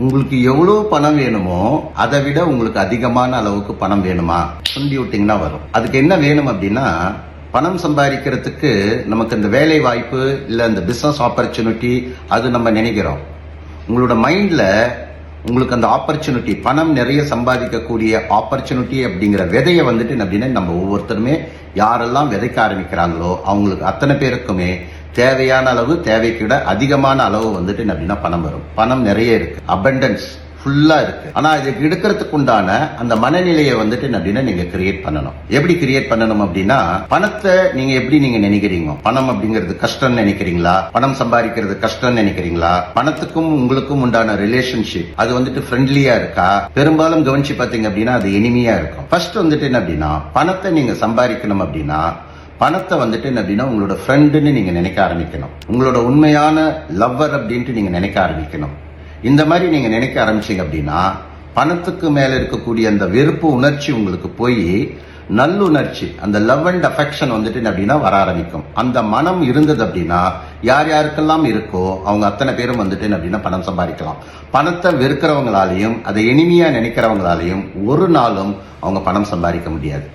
உங்களுக்கு எவ்வளவு பணம் வேணுமோ அதை விட உங்களுக்கு அதிகமான அளவுக்கு பணம் வேணுமா? சொல்லி விட்டீங்கன்னா வரும். அதுக்கு என்ன வேணும் அப்படின்னா பணம் சம்பாதிக்கிறதுக்கு நமக்கு இந்த வேலை வாய்ப்பு இல்ல இந்த பிசினஸ் ஆப்பர்ச்சுனிட்டி அது நம்ம நினைக்கிறோம். உங்களோட மைண்ட்ல உங்களுக்கு அந்த ஆப்பர்ச்சுனிட்டி பணம் நிறைய சம்பாதிக்கக்கூடிய ஆப்பர்ச்சுனிட்டி அப்படிங்கிற விதையை வந்துட்டு அப்படின்னா நம்ம ஒவ்வொருத்தருமே யாரெல்லாம் விதைக்க ஆரம்பிக்கிறாங்களோ அவங்களுக்கு அத்தனை பேருக்குமே தேவையான அளவு தேவைக்கு விட அதிகமான அளவு வந்துட்டு என்ன அப்படின்னா பணம் வரும். பணம் நிறைய இருக்கு. அபண்டன்ஸ் ஃபுல்லா இருக்கு. ஆனா இதுக்கு எடுக்கிறதுக்கு உண்டான அந்த மனநிலையை வந்துட்டு என்ன அப்படின்னா நீங்க கிரியேட் பண்ணணும். எப்படி கிரியேட் பண்ணணும் அப்படின்னா பணத்தை நீங்க எப்படி நீங்க நினைக்கிறீங்க? பணம் அப்படிங்கிறது கஷ்டம்னு நினைக்கிறீங்களா? பணம் சம்பாதிக்கிறது கஷ்டம்னு நினைக்கிறீங்களா? பணத்துக்கும் உங்களுக்கும் உண்டான ரிலேஷன்ஷிப் அது வந்துட்டு ஃப்ரெண்ட்லியா இருக்கா? பெரும்பாலும் கவனிச்சு பாத்தீங்க அப்படின்னா அது இனிமையா இருக்கும். ஃபர்ஸ்ட் வந்துட்டு என்ன அப்படின்னா பணத்தை நீங்க சம்பாதிக்கணும் அப்படின்னா பணத்தை வந்துட்டு என்ன அப்படின்னா உங்களோட ஃப்ரெண்டுன்னு நீங்கள் நினைக்க ஆரம்பிக்கணும். உங்களோட உண்மையான லவ்வர் அப்படின்ட்டு நீங்கள் நினைக்க ஆரம்பிக்கணும். இந்த மாதிரி நீங்கள் நினைக்க ஆரம்பிச்சிங்க அப்படின்னா பணத்துக்கு மேலே இருக்கக்கூடிய அந்த வெறுப்பு உணர்ச்சி உங்களுக்கு போய் நல்லுணர்ச்சி அந்த லவ் அண்ட் அஃபெக்ஷன் வந்துட்டு அப்படின்னா வர ஆரம்பிக்கும். அந்த மனம் இருந்தது அப்படின்னா யார் யாருக்கெல்லாம் இருக்கோ அவங்க அத்தனை பேரும் வந்துட்டு அப்படின்னா பணம் சம்பாதிக்கலாம். பணத்தை வெறுக்கிறவங்களாலையும் அதை இனிமையாக நினைக்கிறவங்களாலையும் ஒரு நாளும் அவங்க பணம் சம்பாதிக்க முடியாது.